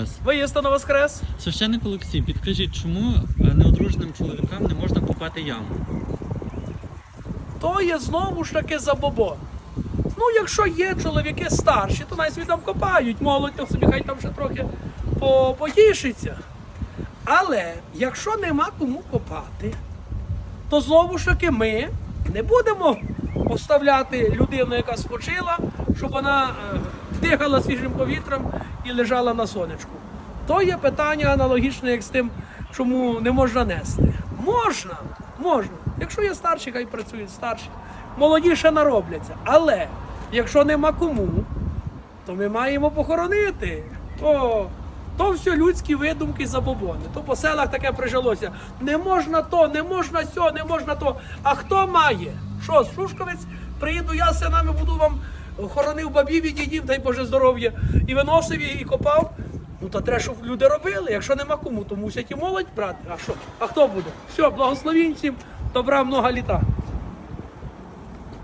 Воскрес! Виїстано воскрес. Священник Олексій, підкажіть, чому е, неодруженим чоловікам не можна купати яму? То є знову ж таки забобон. Ну, якщо є чоловіки старші, то собі там копають, молодь, то собі хай там ще трохи по- потішиться. Але якщо нема кому копати, то знову ж таки ми не будемо оставляти людину, яка спочила, щоб вона е, дихала свіжим повітрям і лежала на сонечку. То є питання аналогічне, як з тим, чому не можна нести. Можна, можна. Якщо є старші, хай працюють старші. Молоді ще наробляться. Але якщо нема кому, то ми маємо похоронити. То, то все людські видумки забобони. То по селах таке прижилося. Не можна то, не можна сьо, не можна то. А хто має? Що, Шушковець, приїду я з синами, буду вам хоронив бабів і дідів, дай Боже здоров'я, і виносив її і копав. Ну то треба, щоб люди робили. Якщо нема кому, то мусять і молодь брати. А що? А хто буде? Все, благословінців, добра много літа.